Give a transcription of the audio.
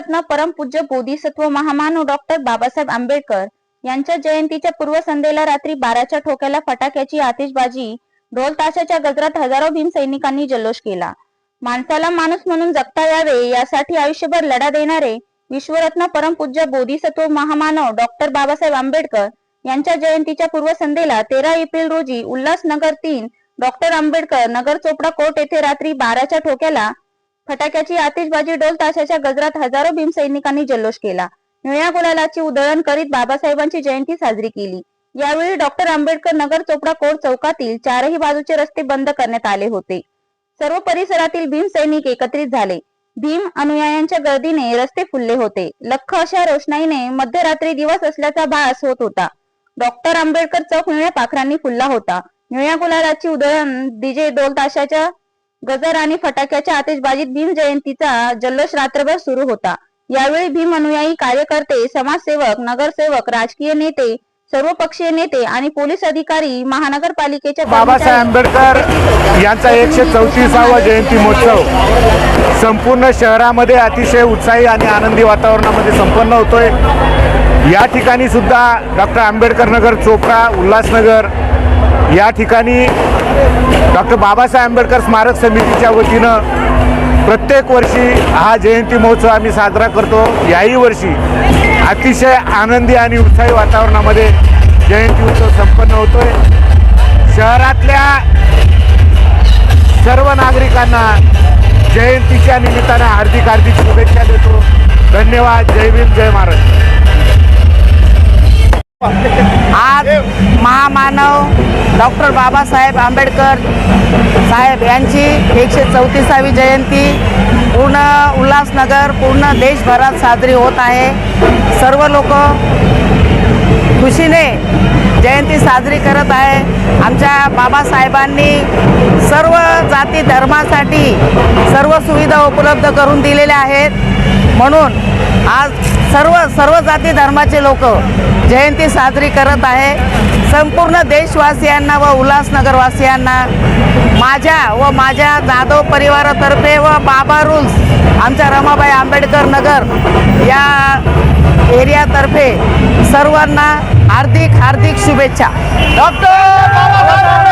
भारतरत्न परमपूज्य बोधिसत्व महामानव डॉक्टर बाबासाहेब आंबेडकर यांच्या जयंतीच्या पूर्वसंध्येला रात्री बाराच्या ठोक्याला फटाक्याची आतिषबाजी ढोल ताशाच्या गजरात हजारो भीम सैनिकांनी जल्लोष केला. माणसाला माणूस म्हणून जगता यावे यासाठी आयुष्यभर लढा देणारे विश्वरत्न परमपूज्य बोधिसत्व महामानव डॉक्टर बाबासाहेब आंबेडकर यांच्या जयंतीच्या पूर्वसंध्येला तेरा एप्रिल रोजी उल्हासनगर तीन डॉक्टर आंबेडकर नगर चोपडा कोर्ट येथे रात्री बाराच्या ठोक्याला फटाक्याची आतिषबाजी डोल ताशाच्या गजरात हजारो भीमसैनिकांनी जल्लोष केला. निळ्या गुलालाची उधळण करीत बाबासाहेबांची जयंती साजरी केली. यावेळी डॉक्टर आंबेडकर नगर चोपडा कोर्ट चौकातील चारही बाजूचे रस्ते बंद करण्यात आले होते. सर्व परिसरातील भीम सैनिक एकत्रित झाले. भीम अनुयायांच्या गर्दीने रस्ते फुलले होते. लख अशा रोषणाईने मध्यरात्री दिवस असल्याचा भास होत होता. डॉक्टर आंबेडकर चौक निळ्या पाखरांनी फुलला होता. निळ्या गुलालाची उधळण डीजे डोल ताशाच्या गजर आणि फटाक्याच्या आतिषबाजीत भीम जयंतीचा जल्लोष रात्रभर सुरू होता. यावेळी भीम अनुयायी कार्यकर्ते समाजसेवक नगरसेवक राजकीय नेते सर्व पक्षीय नेते आणि पोलीस अधिकारी महानगरपालिकेच्या बाबासाहेब आंबेडकर यांचा एकशे चौतीसावा जयंती महोत्सव संपूर्ण शहरामध्ये अतिशय उत्साही आणि आनंदी वातावरणामध्ये संपन्न होतोय. या ठिकाणी सुद्धा डॉक्टर आंबेडकर नगर चोपडा उल्हासनगर या ठिकाणी डॉक्टर बाबासाहेब आंबेडकर स्मारक समितीच्या वतीनं प्रत्येक वर्षी हा जयंती महोत्सव आम्ही साजरा करतो. याही वर्षी अतिशय आनंदी आणि उत्साही वातावरणामध्ये जयंती उत्सव संपन्न होतोय. शहरातल्या सर्व नागरिकांना जयंतीच्या निमित्तानं हार्दिक हार्दिक शुभेच्छा देतो. धन्यवाद. जय भीम जय महाराज महामानव डॉक्टर बाबासाहेब आंबेडकर साहेब यांची एकशे चौतीसावी जयंती. पूर्ण उल्हासनगर पूर्ण देशभरात साजरी होत आहे. सर्व लोक खुशीने जयंती साजरी करत आहे. आमच्या बाबासाहेबांनी सर्व जाती धर्मासाठी सर्व सुविधा उपलब्ध करून दिलेल्या आहेत. म्हणून आज सर्व सर्व जाती धर्माचे लोक जयंती साजरी करत आहे. संपूर्ण देशवासियांना व उल्हासनगरवासियांना माझ्या व माझ्या जाधव परिवारातर्फे व बाबा रूल्स आमच्या रमाबाई आंबेडकर नगर या एरियातर्फे सर्वांना हार्दिक हार्दिक शुभेच्छा. डॉक्टर